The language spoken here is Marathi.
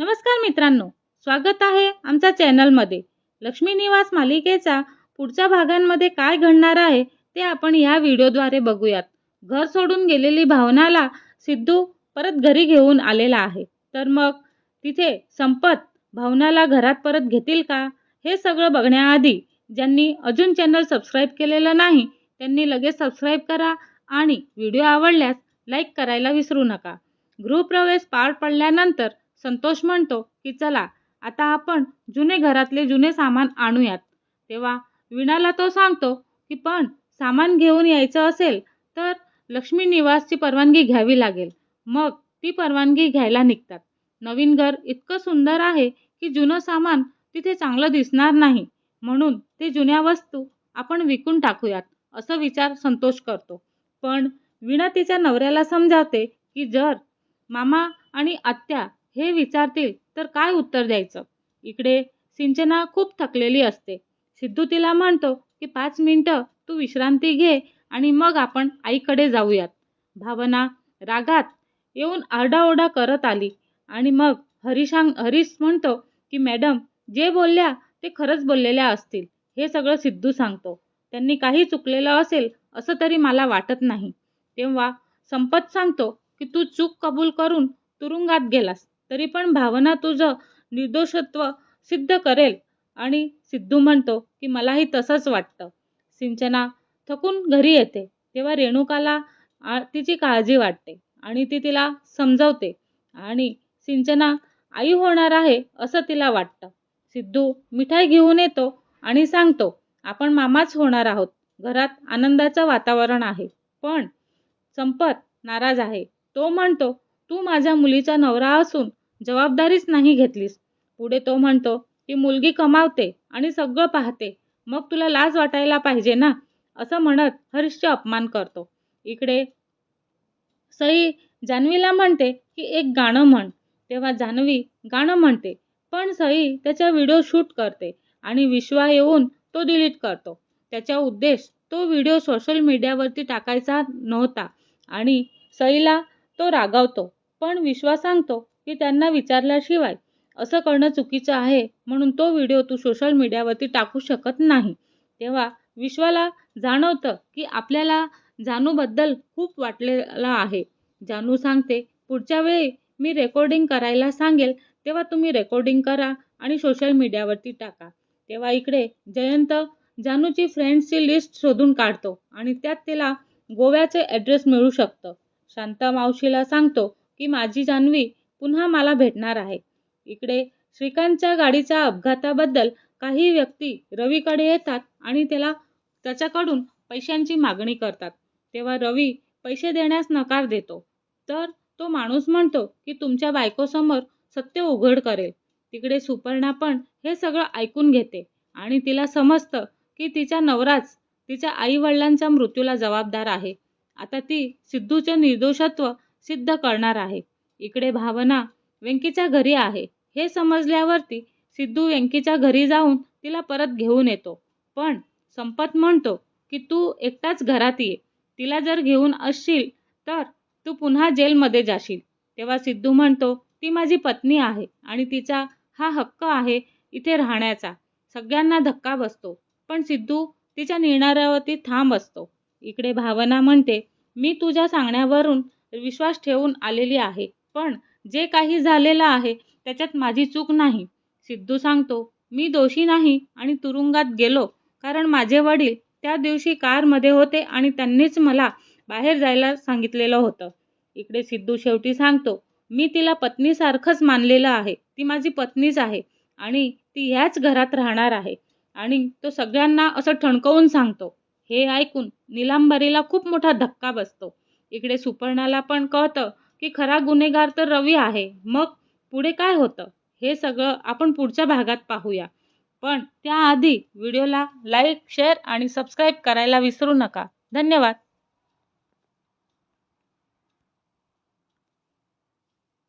नमस्कार मित्रांनो स्वागत आहे आमच्या चॅनलमध्ये. लक्ष्मी निवास मालिकेचा पुढच्या भागांमध्ये काय घडणार आहे ते आपण या व्हिडिओद्वारे बघूयात. घर सोडून गेलेली भावनाला सिद्धू परत घरी घेऊन आलेला आहे. तर मग तिथे संपत भावनाला घरात परत घेतील का? हे सगळं बघण्याआधी ज्यांनी अजून चॅनल सबस्क्राईब केलेलं नाही त्यांनी लगेच सबस्क्राईब करा आणि व्हिडिओ आवडल्यास लाईक करायला विसरू नका. गृहप्रवेश पार पडल्यानंतर संतोष म्हणतो की चला आता आपण जुने घरातले जुने सामान आणूयात. तेव्हा विणाला तो सांगतो की पण सामान घेऊन यायचं असेल तर लक्ष्मी निवासची परवानगी घ्यावी लागेल. मग ती परवानगी घ्यायला निघतात. नवीन घर इतकं सुंदर आहे की जुनं सामान तिथे चांगलं दिसणार नाही. म्हणून ते जुन्या वस्तू आपण विकून टाकूयात असं विचार संतोष करतो. पण विणा तिच्या नवऱ्याला समजावते की जर मामा आणि आत्या हे विचारतील तर काय उत्तर द्यायचं? इकडे सिंचना खूप थकलेली असते. सिद्धू तिला म्हणतो की पाच मिनटं तू विश्रांती घे आणि मग आपण आईकडे जाऊयात. भावना रागात येऊन आरडाओरडा करत आली आणि मग हरीशांग हरीश म्हणतो की मॅडम जे बोलल्या ते खरंच बोललेल्या असतील. हे सगळं सिद्धू सांगतो. त्यांनी काही चुकलेलं असेल असं तरी मला वाटत नाही. तेव्हा संपत सांगतो की तू चूक कबूल करून तुरुंगात गेलास. तरी पण भावना तुझं निर्दोषत्व सिद्ध करेल. आणि सिद्धू म्हणतो की मलाही तसंच वाटतं. सिंचना थकून घरी येते. तेव्हा रेणुकाला तिची काळजी वाटते आणि ती तिला समजवते. आणि सिंचना आई होणार आहे असं तिला वाटतं. सिद्धू मिठाई घेऊन येतो आणि सांगतो आपण मामाच होणार आहोत. घरात आनंदाचं वातावरण आहे. पण संपत नाराज आहे. तो म्हणतो तू माझ्या मुलीचा नवरा असून जबाबदारीच नाही घेतलीस. पुढे तो म्हणतो की मुलगी कमावते आणि सगळं पाहते. मग तुला लाज वाटायला पाहिजे ना? असं म्हणत हरीशचे अपमान करतो. इकडे सई जान्हवीला म्हणते की एक गाणं म्हण. तेव्हा जान्हवी गाणं म्हणते पण सई त्याचा व्हिडिओ शूट करते आणि विश्वा येऊन तो डिलीट करतो. त्याचा उद्देश तो व्हिडिओ सोशल मीडियावरती टाकायचा नव्हता आणि सईला तो रागावतो. पण विश्वा सांगतो की त्यांना विचारल्याशिवाय असं करणं चुकीचं आहे म्हणून तो व्हिडिओ तू सोशल मीडियावरती टाकू शकत नाही. तेव्हा विश्वाला जाणवतं की आपल्याला जानूबद्दल खूप वाटलेलं आहे. जानू सांगते पुढच्या वेळी मी रेकॉर्डिंग करायला सांगेल तेव्हा तुम्ही रेकॉर्डिंग करा आणि सोशल मीडियावरती टाका. तेव्हा इकडे जयंत जानूची फ्रेंड्सची लिस्ट शोधून काढतो आणि त्यात तिला गोव्याचे ॲड्रेस मिळू शकतं. शांता मावशीला सांगतो की माझी जान्हवी पुन्हा मला भेटणार आहे. इकडे श्रीकांतच्या गाडीच्या अपघाताबद्दल काही व्यक्ती रवीकडे येतात आणि त्याला त्याच्याकडून पैशांची मागणी करतात. तेव्हा रवी पैसे देण्यास नकार देतो. तर तो माणूस म्हणतो की तुमच्या बायकोसमोर सत्य उघड करेल. तिकडे सुपर्णा पण हे सगळं ऐकून घेते आणि तिला समजतं की तिचा नवराच तिच्या आई वडिलांच्या मृत्यूला जबाबदार आहे. आता ती सिद्धूचे निर्दोषत्व सिद्ध करणार आहे. इकडे भावना व्यंकीच्या घरी आहे. हे समजल्यावरती सिद्धू व्यंकीच्या घरी जाऊन तिला परत घेऊन येतो. पण संपत म्हणतो की तू एकटाच घरात ये. तिला जर घेऊन असशील तर तू पुन्हा जेलमध्ये जाशील. तेव्हा सिद्धू म्हणतो ती माझी पत्नी आहे आणि तिचा हा हक्क आहे इथे राहण्याचा. सगळ्यांना धक्का बसतो. पण सिद्धू तिच्या निर्णयावरती ठाम असतो. इकडे भावना म्हणते मी तुझ्या सांगण्यावरून विश्वास ठेवून आलेली आहे. पण जे काही झालेलं आहे त्याच्यात माझी चूक नाही. सिद्धू सांगतो मी दोषी नाही आणि तुरुंगात गेलो. कारण माझे वडील त्या दिवशी कारमध्ये होते आणि त्यांनीच मला बाहेर जायला सांगितलेलं होतं. इकडे सिद्धू शेवटी सांगतो मी तिला पत्नीसारखंच मानलेलं आहे. ती माझी पत्नीच आहे आणि ती ह्याच घरात राहणार आहे. आणि तो सगळ्यांना असं ठणकवून सांगतो. हे ऐकून निलांबरीला खूप मोठा धक्का बसतो. इकडे सुपर्णाला पण कळतं की खरा गुन्हेगार तर रवी आहे. मग पुढे काय होतं? हे सगळं आपण पुढच्या भागात पाहूया. पण त्याआधी व्हिडिओला लाईक शेअर आणि सबस्क्राईब करायला विसरू नका. धन्यवाद.